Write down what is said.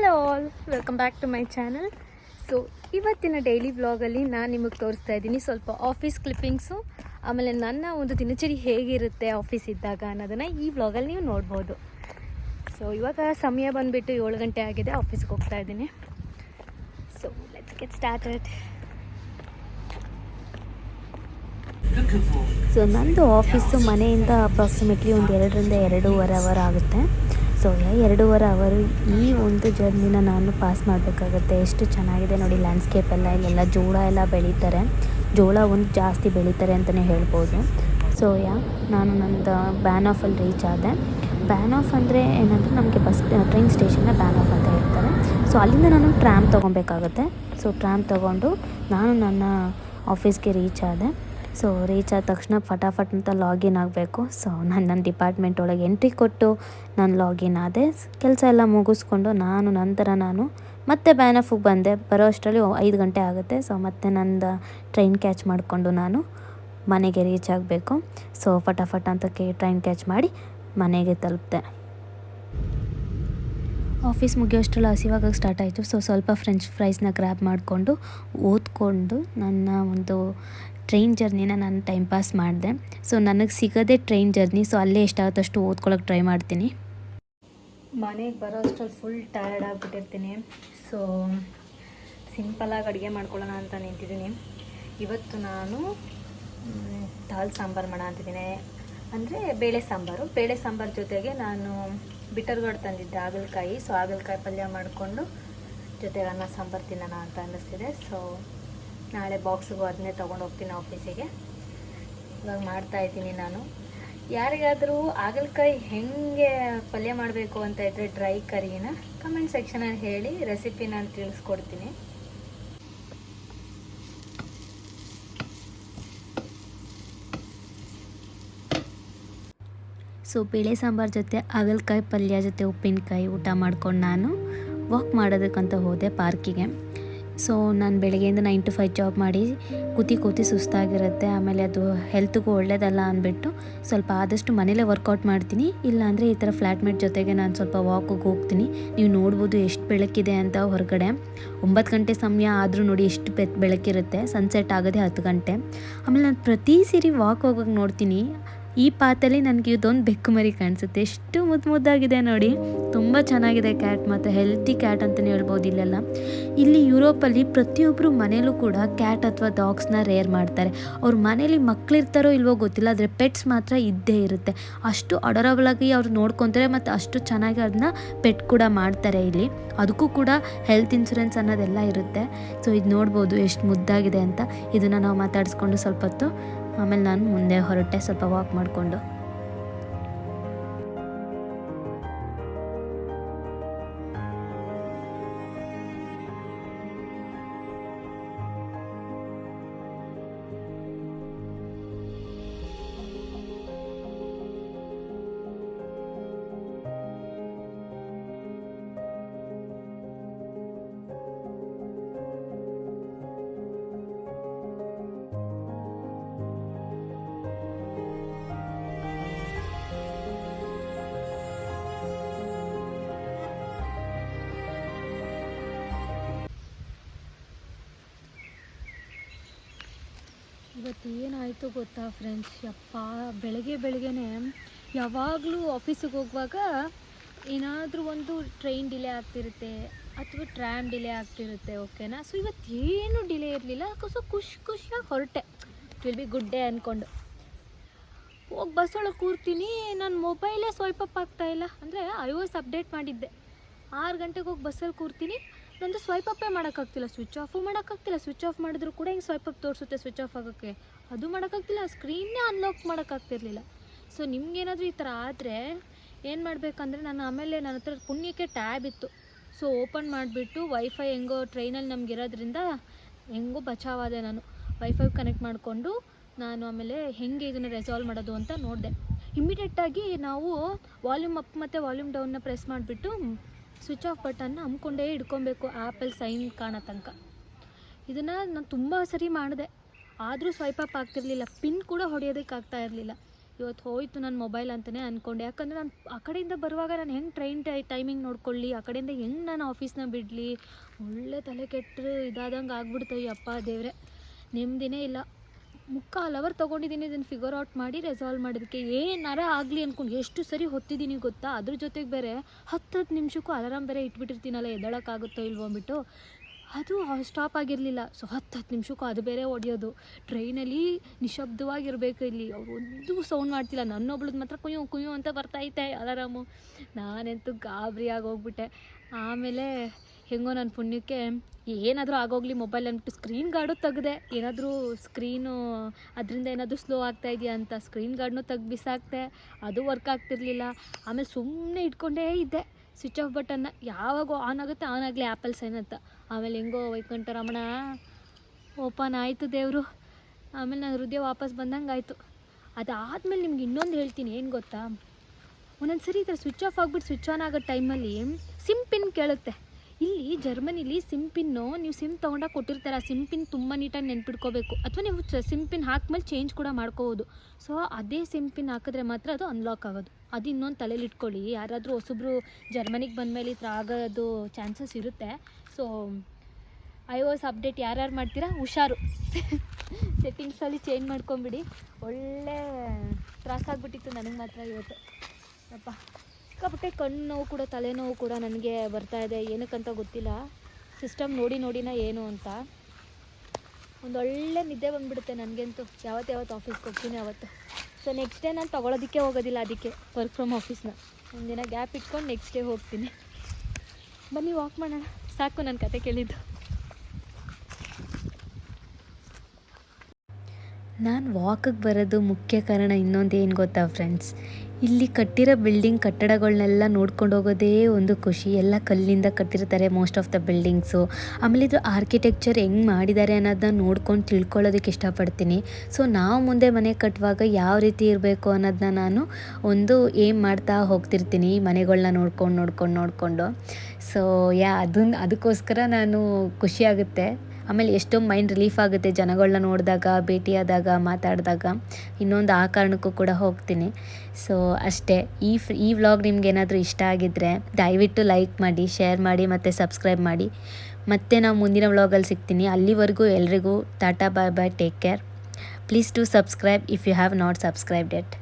Hello all welcome back to my channel so ಇವತ್ತಿನ daily ವ್ಲಾಗಲ್ಲಿ ನಾನು ನಿಮಗೆ ತೋರಿಸ್ತಾ ಇದ್ದೀನಿ ಸ್ವಲ್ಪ ಆಫೀಸ್ ಕ್ಲಿಪ್ಪಿಂಗ್ಸು ಆಮೇಲೆ ನನ್ನ ಒಂದು ದಿನಚರಿ ಹೇಗಿರುತ್ತೆ ಆಫೀಸ್ ಇದ್ದಾಗ ಅನ್ನೋದನ್ನು ಈ ವ್ಲಾಗಲ್ಲಿ ನೀವು ನೋಡ್ಬೋದು. ಸೊ ಇವಾಗ ಸಮಯ ಬಂದುಬಿಟ್ಟು ಏಳು ಗಂಟೆ ಆಗಿದೆ ಆಫೀಸ್ಗೆ ಹೋಗ್ತಾ ಇದ್ದೀನಿ. So let's get started so ನಂದು ಆಫೀಸು ಮನೆಯಿಂದ ಅಪ್ರಾಕ್ಸಿಮೇಟ್ಲಿ ಒಂದು ಎರಡರಿಂದ ಎರಡೂವರೆ ಅವರ್ ಆಗುತ್ತೆ. ಸೊ ಎರಡೂವರೆ ಅವರು ಈ ಒಂದು ಜರ್ನಿನ ನಾನು ಪಾಸ್ ಮಾಡಬೇಕಾಗುತ್ತೆ. ಎಷ್ಟು ಚೆನ್ನಾಗಿದೆ ನೋಡಿ ಲ್ಯಾಂಡ್ಸ್ಕೇಪ್ ಎಲ್ಲ, ಇಲ್ಲೆಲ್ಲ ಜೋಳ ಎಲ್ಲ ಬೆಳೀತಾರೆ. ಜೋಳ ಒಂದು ಜಾಸ್ತಿ ಬೆಳೀತಾರೆ ಅಂತಲೇ ಹೇಳ್ಬೋದು. ಸೊ ಯಾ ನಾನು ನಂದು ಬ್ಯಾನ್ ಆಫಲ್ಲಿ ರೀಚ್ ಆದೆ. ಬ್ಯಾನ್ ಆಫ್ ಅಂದರೆ ಏನಂದರೆ ನಮಗೆ ಬಸ್ ಟ್ರೈನ್ ಸ್ಟೇಷನ್ನ ಬ್ಯಾನ್ ಆಫ್ ಅಂತ ಹೇಳ್ತಾರೆ. ಸೊ ಅಲ್ಲಿಂದ ನಾನು ಟ್ರ್ಯಾಮ್ ತೊಗೊಬೇಕಾಗತ್ತೆ. ಸೊ ಟ್ರ್ಯಾಮ್ ತೊಗೊಂಡು ನಾನು ನನ್ನ ಆಫೀಸ್ಗೆ ರೀಚ್ ಆದೆ. ಸೊ ರೀಚ್ ಆದ ತಕ್ಷಣ ಫಟಾಫಟ್ ಅಂತ ಲಾಗಿನ್ ಆಗಬೇಕು. ಸೊ ನಾನು ನನ್ನ ಡಿಪಾರ್ಟ್ಮೆಂಟ್ ಒಳಗೆ ಎಂಟ್ರಿ ಕೊಟ್ಟು ನಾನು ಲಾಗಿನ್ ಆದೆ. ಕೆಲಸ ಎಲ್ಲ ಮುಗಿಸ್ಕೊಂಡು ನಾನು ನಂತರ ನಾನು ಮತ್ತೆ ಬ್ಯಾನಫಿಗೆ ಬಂದೆ. ಬರೋ ಅಷ್ಟರಲ್ಲಿ ಐದು ಗಂಟೆ ಆಗುತ್ತೆ. ಸೊ ಮತ್ತೆ ನಂದು ಟ್ರೈನ್ ಕ್ಯಾಚ್ ಮಾಡಿಕೊಂಡು ನಾನು ಮನೆಗೆ ರೀಚ್ ಆಗಬೇಕು. ಸೊ ಫಟಾಫಟ್ ಅಂತ ಕೇ ಟ್ರೈನ್ ಕ್ಯಾಚ್ ಮಾಡಿ ಮನೆಗೆ ತಲುಪಿದೆ. ಆಫೀಸ್ ಮುಗಿಯೋಷ್ಟರಲ್ಲಿ ಹಸಿವಾಗ ಸ್ಟಾರ್ಟ್ ಆಯಿತು. ಸೊ ಸ್ವಲ್ಪ ಫ್ರೆಂಚ್ ಫ್ರೈಸ್ನ ಗ್ರ್ಯಾಬ್ ಮಾಡಿಕೊಂಡು ಓದ್ಕೊಂಡು ನನ್ನ ಒಂದು ಟ್ರೈನ್ ಜರ್ನಿನ ನಾನು ಟೈಮ್ ಪಾಸ್ ಮಾಡಿದೆ. ಸೊ ನನಗೆ ಸಿಗೋದೇ ಟ್ರೈನ್ ಜರ್ನಿ ಸೊ ಅಲ್ಲೇ ಎಷ್ಟಾಗುತ್ತಷ್ಟು ಓದ್ಕೊಳ್ಳೋಕೆ ಟ್ರೈ ಮಾಡ್ತೀನಿ. ಮನೆಗೆ ಬರೋ ಅಷ್ಟರಲ್ಲಿ ಫುಲ್ ಟಯರ್ಡ್ ಆಗಿಬಿಟ್ಟಿರ್ತೀನಿ. ಸೊ ಸಿಂಪಲಾಗಿ ಅಡುಗೆ ಮಾಡ್ಕೊಳ್ಳೋಣ ಅಂತ ನಿಂತಿದ್ದೀನಿ. ಇವತ್ತು ನಾನು ದಾಲ್ ಸಾಂಬಾರು ಮಾಡೋಣ ಅಂತಿದ್ದೀನಿ. ಅಂದರೆ ಬೇಳೆ ಸಾಂಬಾರು. ಬೇಳೆ ಸಾಂಬಾರು ಜೊತೆಗೆ ನಾನು ಬಿಟರ್ಗಡೆ ತಂದಿದ್ದೆ, ಹಾಗಲಕಾಯಿ. ಸೊ ಹಾಗಲಕಾಯಿ ಪಲ್ಯ ಮಾಡಿಕೊಂಡು ಜೊತೆಗೆ ಅನ್ನ ಸಾಂಬಾರು ತಿನ್ನೋಣ ಅಂತ ಅನ್ನಿಸ್ತಿದೆ. ಸೊ ನಾಳೆ ಬಾಕ್ಸಿಗೂ ಅದನ್ನೇ ತೊಗೊಂಡು ಹೋಗ್ತೀನಿ ಆಫೀಸಿಗೆ ಇವಾಗ ಮಾಡ್ತಾ ಇದ್ದೀನಿ ನಾನು. ಯಾರಿಗಾದರೂ ಹಾಗಲಕಾಯಿ ಹೆಂಗೆ ಪಲ್ಯ ಮಾಡಬೇಕು ಅಂತ ಇದ್ದರೆ ಡ್ರೈ ಕರಿನ ಕಮೆಂಟ್ ಸೆಕ್ಷನಲ್ಲಿ ಹೇಳಿ ರೆಸಿಪಿ ನಾನು ತಿಳಿಸ್ಕೊಡ್ತೀನಿ. ಸೊ ಬೇಳೆ ಸಾಂಬಾರು ಜೊತೆ ಹಾಗಲಕಾಯಿ ಪಲ್ಯ ಜೊತೆ ಉಪ್ಪಿನಕಾಯಿ ಊಟ ಮಾಡ್ಕೊಂಡು ನಾನು ವಾಕ್ ಮಾಡೋದಕ್ಕಂತ ಹೋದೆ ಪಾರ್ಕಿಗೆ ಸೊ ನಾನು ಬೆಳಗ್ಗೆಯಿಂದ ನೈನ್ ಟು ಫೈವ್ ಜಾಬ್ ಮಾಡಿ ಕೂತಿ ಕೂತಿ ಸುಸ್ತಾಗಿರುತ್ತೆ. ಆಮೇಲೆ ಅದು ಹೆಲ್ತ್ಗೂ ಒಳ್ಳೇದಲ್ಲ ಅಂದ್ಬಿಟ್ಟು ಸ್ವಲ್ಪ ಆದಷ್ಟು ಮನೇಲೇ ವರ್ಕೌಟ್ ಮಾಡ್ತೀನಿ. ಇಲ್ಲಾಂದರೆ ಈ ಥರ ಫ್ಲ್ಯಾಟ್ಮೇಟ್ ಜೊತೆಗೆ ನಾನು ಸ್ವಲ್ಪ ವಾಕಿಗೆ ಹೋಗ್ತೀನಿ. ನೀವು ನೋಡ್ಬೋದು ಎಷ್ಟು ಬೆಳಕಿದೆ ಅಂತ ಹೊರಗಡೆ. ಒಂಬತ್ತು ಗಂಟೆ ಸಮಯ ಆದರೂ ನೋಡಿ ಎಷ್ಟು ಬೆಳಕಿರುತ್ತೆ. ಸನ್ಸೆಟ್ ಆಗೋದೇ ಹತ್ತು ಗಂಟೆ. ಆಮೇಲೆ ನಾನು ಪ್ರತಿ ಸರಿ ವಾಕ್ ಹೋಗೋಕೆ ನೋಡ್ತೀನಿ. ಈ ಪಾತಲ್ಲಿ ನನಗೆ ಇದೊಂದು ಬೆಕ್ಕು ಮರಿ ಕಾಣಿಸುತ್ತೆ. ಎಷ್ಟು ಮುದ್ದು ಮುದ್ದಾಗಿದೆ ನೋಡಿ. ತುಂಬ ಚೆನ್ನಾಗಿದೆ ಕ್ಯಾಟ್ ಮತ್ತು ಹೆಲ್ತಿ ಕ್ಯಾಟ್ ಅಂತಲೇ ಹೇಳ್ಬೋದು ಇಲ್ಲೆಲ್ಲ. ಇಲ್ಲಿ ಯುರೋಪಲ್ಲಿ ಪ್ರತಿಯೊಬ್ಬರು ಮನೇಲೂ ಕೂಡ ಕ್ಯಾಟ್ ಅಥವಾ ಡಾಗ್ಸ್ನ ರೇರ್ ಮಾಡ್ತಾರೆ. ಅವ್ರ ಮನೇಲಿ ಮಕ್ಕಳಿರ್ತಾರೋ ಇಲ್ವೋ ಗೊತ್ತಿಲ್ಲ. ಆದರೆ ಪೆಟ್ಸ್ ಮಾತ್ರ ಇದ್ದೇ ಇರುತ್ತೆ. ಅಷ್ಟು ಅಡರಬಲ್ ಆಗಿ ಅವ್ರು ನೋಡ್ಕೊತಾರೆ ಮತ್ತು ಅಷ್ಟು ಚೆನ್ನಾಗಿ ಅದನ್ನ ಪೆಟ್ ಕೂಡ ಮಾಡ್ತಾರೆ ಇಲ್ಲಿ. ಅದಕ್ಕೂ ಕೂಡ ಹೆಲ್ತ್ ಇನ್ಶೂರೆನ್ಸ್ ಅನ್ನೋದೆಲ್ಲ ಇರುತ್ತೆ. ಸೊ ಇದು ನೋಡ್ಬೋದು ಎಷ್ಟು ಮುದ್ದಾಗಿದೆ ಅಂತ. ಇದನ್ನು ನಾವು ಮಾತಾಡಿಸ್ಕೊಂಡು ಸ್ವಲ್ಪ ಹೊತ್ತು ಆಮೇಲೆ ನಾನು ಮುಂದೆ ಹೊರಟೆ ಸ್ವಲ್ಪ ವಾಕ್ ಮಾಡಿಕೊಂಡು ಇವತ್ತು ಏನಾಯಿತು ಗೊತ್ತಾ ಫ್ರೆಂಡ್ಸ್ ಯಪ್ಪ, ಬೆಳಗ್ಗೆ ಬೆಳಗ್ಗೆನೆ ಯಾವಾಗಲೂ ಆಫೀಸಿಗೆ ಹೋಗುವಾಗ ಏನಾದರೂ ಒಂದು ಟ್ರೈನ್ ಡಿಲೇ ಆಗ್ತಿರುತ್ತೆ ಅಥವಾ ಟ್ರ್ಯಾಮ್ ಡಿಲೇ ಆಗ್ತಿರುತ್ತೆ ಓಕೆನಾ ಸೊ ಇವತ್ತು ಏನು ಡಿಲೇ ಇರಲಿಲ್ಲ ಸೊ ಖುಷಿ ಖುಷಿಯಾಗಿ ಹೊರಟೆ. It will be good day ಅಂದ್ಕೊಂಡು ಹೋಗಿ ಬಸ್ ಒಳಗೆ ಕೂರ್ತೀನಿ ನನ್ನ ಮೊಬೈಲೇ ಸ್ವಲ್ಪ ಅಪ್ ಆಗ್ತಾ ಇಲ್ಲ. ಅಂದರೆ ಐ ಓ ಎಸ್ ಅಪ್ಡೇಟ್ ಮಾಡಿದ್ದೆ. ಆರು ಗಂಟೆಗೆ ಹೋಗಿ ಬಸ್ಸಲ್ಲಿ ಕೂರ್ತೀನಿ. ನಂದು ಸ್ವೈಪ್ ಅಪ್ಪೇ ಮಾಡೋಕ್ಕಾಗ್ತಿಲ್ಲ ಸ್ವಿಚ್ ಆಫು ಮಾಡೋಕ್ಕಾಗ್ತಿಲ್ಲ. ಸ್ವಿಚ್ ಆಫ್ ಮಾಡಿದ್ರು ಕೂಡ ಹಿಂಗೆ ಸ್ವೈಪ್ ಅಪ್ ತೋರಿಸುತ್ತೆ ಸ್ವಿಚ್ ಆಫ್ ಆಗೋಕ್ಕೆ. ಅದು ಮಾಡೋಕ್ಕಾಗ್ತಿಲ್ಲ ಸ್ಕ್ರೀನ್ನೇ ಅನ್ಲಾಕ್ ಮಾಡೋಕ್ಕಾಗ್ತಿರ್ಲಿಲ್ಲ. ಸೊ ನಿಮ್ಗೇನಾದರೂ ಈ ಥರ ಆದರೆ ಏನು ಮಾಡಬೇಕಂದ್ರೆ ನಾನು ಆಮೇಲೆ ನನ್ನ ಹತ್ರ ಪುಣ್ಯಕ್ಕೆ ಟ್ಯಾಬ್ ಇತ್ತು. ಸೊ ಓಪನ್ ಮಾಡಿಬಿಟ್ಟು ವೈಫೈ ಹೆಂಗೋ ಟ್ರೈನಲ್ಲಿ ನಮ್ಗೆ ಇರೋದ್ರಿಂದ ಹೆಂಗೋ ಬಚಾವಾದೆ ನಾನು. ವೈಫೈ ಕನೆಕ್ಟ್ ಮಾಡಿಕೊಂಡು ನಾನು ಆಮೇಲೆ ಹೆಂಗೆ ಇದನ್ನು ರೆಸಾಲ್ವ್ ಮಾಡೋದು ಅಂತ ನೋಡಿದೆ. ಇಮಿಡಿಯೇಟಾಗಿ ನಾವು ವಾಲ್ಯೂಮ್ ಅಪ್ ಮತ್ತು ವಾಲ್ಯೂಮ್ ಡೌನ್ನ ಪ್ರೆಸ್ ಮಾಡಿಬಿಟ್ಟು ಸ್ವಿಚ್ ಆಫ್ ಬಟನ್ನ ಅಮ್ಕೊಂಡೇ ಇಟ್ಕೊಬೇಕು ಆ್ಯಪಲ್ಲಿ ಸೈನ್ ಕಾಣೋ ತನಕ. ಇದನ್ನು ನಾನು ತುಂಬ ಸರಿ ಮಾಡಿದೆ. ಆದರೂ ಸ್ವೈಪ್ ಅಪ್ ಆಗ್ತಿರ್ಲಿಲ್ಲ. ಪಿನ್ ಕೂಡ ಹೊಡೆಯೋದಕ್ಕೆ ಆಗ್ತಾ ಇರಲಿಲ್ಲ. ಇವತ್ತು ಹೋಯಿತು ನನ್ನ ಮೊಬೈಲ್ ಅಂತಲೇ ಅಂದ್ಕೊಂಡೆ ಯಾಕಂದರೆ ನಾನು ಆ ಕಡೆಯಿಂದ ಬರುವಾಗ ನಾನು ಹೆಂಗೆ ಟ್ರೈನ್ ಟೈ ಟೈಮಿಂಗ್ ನೋಡ್ಕೊಳ್ಳಿ? ಆ ಕಡೆಯಿಂದ ಹೆಂಗೆ ನಾನು ಆಫೀಸ್ನ ಬಿಡಲಿ? ಒಳ್ಳೆ ತಲೆ ಕೆಟ್ಟರು ಇದಾದಂಗೆ ಆಗ್ಬಿಡ್ತು ಅಪ್ಪ ದೇವ್ರೆ. ನೆಮ್ಮದಿನೇ ಇಲ್ಲ. ಮುಕ್ಕಾಲು ಅವರ್ ತೊಗೊಂಡಿದ್ದೀನಿ ಇದನ್ನು ಫಿಗರ್ ಔಟ್ ಮಾಡಿ ರೆಸಾಲ್ವ್ ಮಾಡೋದಕ್ಕೆ ಏನಾರ ಆಗಲಿ ಅಂದ್ಕೊಂಡು ಎಷ್ಟು ಸರಿ ಹೊತ್ತಿದ್ದೀನಿ ಗೊತ್ತಾ? ಅದ್ರ ಜೊತೆಗೆ ಬೇರೆ ಹತ್ತು ಹತ್ತು ನಿಮಿಷಕ್ಕೂ ಅಲಾರಾಮ್ ಬೇರೆ ಇಟ್ಬಿಟ್ಟಿರ್ತೀನಲ್ಲ ಎದಳಕ್ಕಾಗುತ್ತೋ ಇಲ್ವೋ ಅಂದ್ಬಿಟ್ಟು. ಅದು ಸ್ಟಾಪ್ ಆಗಿರಲಿಲ್ಲ. ಸೊ ಹತ್ತು ಹತ್ತು ನಿಮಿಷಕ್ಕೂ ಅದು ಬೇರೆ ಹೊಡೆಯೋದು ಟ್ರೈನಲ್ಲಿ ನಿಶಬ್ದವಾಗಿರಬೇಕು ಇಲ್ಲಿ. ಅವ್ರು ಒಂದು ಸೌಂಡ್ ಮಾಡ್ತಿಲ್ಲ. ನನ್ನೊಬ್ಳದ್ದು ಮಾತ್ರ ಕುಯ್ಯು ಕುಯ್ಯು ಅಂತ ಬರ್ತಾಯಿತ್ತೆ ಅಲಾರಾಮು ನಾನಂತೂ ಗಾಬರಿಯಾಗಿ ಹೋಗ್ಬಿಟ್ಟೆ. ಆಮೇಲೆ ಹೆಂಗೋ ನನ್ನ ಪುಣ್ಯಕ್ಕೆ ಏನಾದರೂ ಆಗೋಗ್ಲಿ ಮೊಬೈಲ್ ಅಂದ್ಬಿಟ್ಟು ಸ್ಕ್ರೀನ್ ಗಾರ್ಡು ತೆಗ್ದೆ. ಏನಾದರೂ ಸ್ಕ್ರೀನು ಅದರಿಂದ ಏನಾದರೂ ಸ್ಲೋ ಆಗ್ತಾ ಇದೆಯಾ ಅಂತ ಸ್ಕ್ರೀನ್ ಗಾರ್ಡ್ನೂ ತೆಗ್ದು ಬಿಸಾಕ್ತೆ ಅದು ವರ್ಕ್ ಆಗ್ತಿರ್ಲಿಲ್ಲ. ಆಮೇಲೆ ಸುಮ್ಮನೆ ಇಟ್ಕೊಂಡೇ ಇದ್ದೆ. ಸ್ವಿಚ್ ಆಫ್ ಬಟನ್ನ ಯಾವಾಗ ಆನ್ ಆಗುತ್ತೆ ಆನ್ ಆಗಲಿ ಆ್ಯಪಲ್ ಸೈನ್ ಅಂತ. ಆಮೇಲೆ ಹೆಂಗೋ ವೈಕುಂಠರಮಣ ಓಪನ್ ಆಯಿತು ದೇವರು. ಆಮೇಲೆ ನಾನು ಹೃದಯ ವಾಪಸ್ ಬಂದಂಗೆ ಆಯಿತು. ಅದಾದಮೇಲೆ ನಿಮ್ಗೆ ಇನ್ನೊಂದು ಹೇಳ್ತೀನಿ, ಏನು ಗೊತ್ತಾ? ಒಂದೊಂದು ಸರಿ ಈ ಥರ ಸ್ವಿಚ್ ಆಫ್ ಆಗಿಬಿಟ್ಟು ಸ್ವಿಚ್ ಆನ್ ಆಗೋ ಟೈಮಲ್ಲಿ ಸಿಮ್ ಪಿನ್ ಕೇಳುತ್ತೆ. ಇಲ್ಲಿ ಜರ್ಮನಿಲಿ ಸಿಂಪಿನ್ನು ನೀವು ಸಿಮ್ ತೊಗೊಂಡಾಗ ಕೊಟ್ಟಿರ್ತಾರೆ. ಆ ಸಿಮ್ ತುಂಬ ನೀಟಾಗಿ ನೆನ್ಪಿಟ್ಕೋಬೇಕು. ಅಥವಾ ನೀವು ಸಿಮ್ ಪಿನ್ ಹಾಕ್ಮೇಲೆ ಚೇಂಜ್ ಕೂಡ ಮಾಡ್ಕೋಬೋದು. ಸೊ, ಅದೇ ಸಿಂಪಿನ್ ಪಿನ್ ಹಾಕಿದ್ರೆ ಮಾತ್ರ ಅದು ಅನ್ಲಾಕ್ ಆಗೋದು. ಅದು ಇನ್ನೊಂದು ತಲೆಯಲ್ಲಿ ಇಟ್ಕೊಳ್ಳಿ. ಯಾರಾದರೂ ಹೊಸೊಬ್ರು ಜರ್ಮನಿಗೆ ಬಂದಮೇಲೆ ಈ ಥರ ಆಗೋದು ಚಾನ್ಸಸ್ ಇರುತ್ತೆ. So, I O S update ಯಾರ್ಯಾರು ಮಾಡ್ತೀರಾ? ಹುಷಾರು. ಸೆಟ್ಟಿಂಗ್ಸಲ್ಲಿ ಚೇಂಜ್ ಮಾಡ್ಕೊಂಬಿಡಿ. ಒಳ್ಳೆ ತ್ರಾಸಾಗ್ಬಿಟ್ಟಿತ್ತು ನನಗೆ ಮಾತ್ರ ಇವತ್ತು. ಅಪ್ಪ. ಸಿಕ್ಕಾಪಟ್ಟೆ ಕಣ್ಣು ನೋವು ಕೂಡ, ತಲೆನೋವು ಕೂಡ ನನಗೆ ಬರ್ತಾ ಇದೆ. ಏನಕ್ಕಂತ ಗೊತ್ತಿಲ್ಲ. ಸಿಸ್ಟಮ್ ನೋಡಿ ನೋಡಿನ ಏನು ಅಂತ. ಒಂದೊಳ್ಳೆ ನಿದ್ದೆ ಬಂದುಬಿಡುತ್ತೆ ನನಗಂತೂ. ಯಾವತ್ತು ಯಾವತ್ತು ಆಫೀಸ್ಗೆ ಹೋಗ್ತೀನಿ ಅವತ್ತು. ಸೊ ನೆಕ್ಸ್ಟ್ ಡೇ ನಾನು ತೊಗೊಳೋದಕ್ಕೆ ಹೋಗೋದಿಲ್ಲ ಅದಕ್ಕೆ ವರ್ಕ್ ಫ್ರಮ್ ಆಫೀಸ್ನ ಒಂದಿನ ಗ್ಯಾಪ್ ಇಟ್ಕೊಂಡು ನೆಕ್ಸ್ಟ್ ಡೇ ಹೋಗ್ತೀನಿ. ಬನ್ನಿ ವಾಕ್ ಮಾಡೋಣ. ಸಾಕು ನನ್ನ ಕತೆ ಕೇಳಿದ್ದು. ನಾನು ವಾಕಿಗೆ ಬರೋದು ಮುಖ್ಯ ಕಾರಣ ಇನ್ನೊಂದು ಏನು ಗೊತ್ತಾ ಫ್ರೆಂಡ್ಸ್ ಇಲ್ಲಿ ಕಟ್ಟಿರೋ ಬಿಲ್ಡಿಂಗ್ ಕಟ್ಟಡಗಳನ್ನೆಲ್ಲ ನೋಡ್ಕೊಂಡು ಹೋಗೋದೇ ಒಂದು ಖುಷಿ. ಎಲ್ಲ ಕಲ್ಲಿಂದ ಕಟ್ಟಿರ್ತಾರೆ ಮೋಸ್ಟ್ ಆಫ್ ದ ಬಿಲ್ಡಿಂಗ್ಸು ಆಮೇಲೆ ಇದು ಆರ್ಕಿಟೆಕ್ಚರ್ ಹೆಂಗೆ ಮಾಡಿದ್ದಾರೆ ಅನ್ನೋದನ್ನ ನೋಡ್ಕೊಂಡು ತಿಳ್ಕೊಳ್ಳೋದಕ್ಕೆ ಇಷ್ಟಪಡ್ತೀನಿ. ಸೊ ನಾವು ಮುಂದೆ ಮನೆ ಕಟ್ಟುವಾಗ ಯಾವ ರೀತಿ ಇರಬೇಕು ಅನ್ನೋದನ್ನ ನಾನು ಒಂದು ಏಮ್ ಮಾಡ್ತಾ ಹೋಗ್ತಿರ್ತೀನಿ ಮನೆಗಳನ್ನ ನೋಡ್ಕೊಂಡು ನೋಡ್ಕೊಂಡು, ನೋಡಿಕೊಂಡು. ಸೊ ಯಾ ಅದನ್ನ ಅದಕ್ಕೋಸ್ಕರ ನಾನು ಖುಷಿಯಾಗುತ್ತೆ ಆಮೇಲೆ ಎಷ್ಟೋ ಮೈಂಡ್ ರಿಲೀಫ್ ಆಗುತ್ತೆ ಜನಗಳನ್ನ ನೋಡಿದಾಗ, ಭೇಟಿಯಾದಾಗ, ಮಾತಾಡಿದಾಗ. ಇನ್ನೊಂದು ಆ ಕಾರಣಕ್ಕೂ ಕೂಡ ಹೋಗ್ತೀನಿ. ಸೊ ಅಷ್ಟೇ. ಈ ಈ ವ್ಲಾಗ್ ನಿಮ್ಗೇನಾದರೂ ಇಷ್ಟ ಆಗಿದ್ದರೆ ದಯವಿಟ್ಟು ಲೈಕ್ ಮಾಡಿ ಶೇರ್ ಮಾಡಿ ಮತ್ತು ಸಬ್ಸ್ಕ್ರೈಬ್ ಮಾಡಿ. ಮತ್ತೆ ನಾವು ಮುಂದಿನ ವ್ಲಾಗಲ್ಲಿ ಸಿಗ್ತೀನಿ. ಅಲ್ಲಿವರೆಗೂ ಎಲ್ರಿಗೂ tata bye bye take care please to subscribe if you have not subscribed at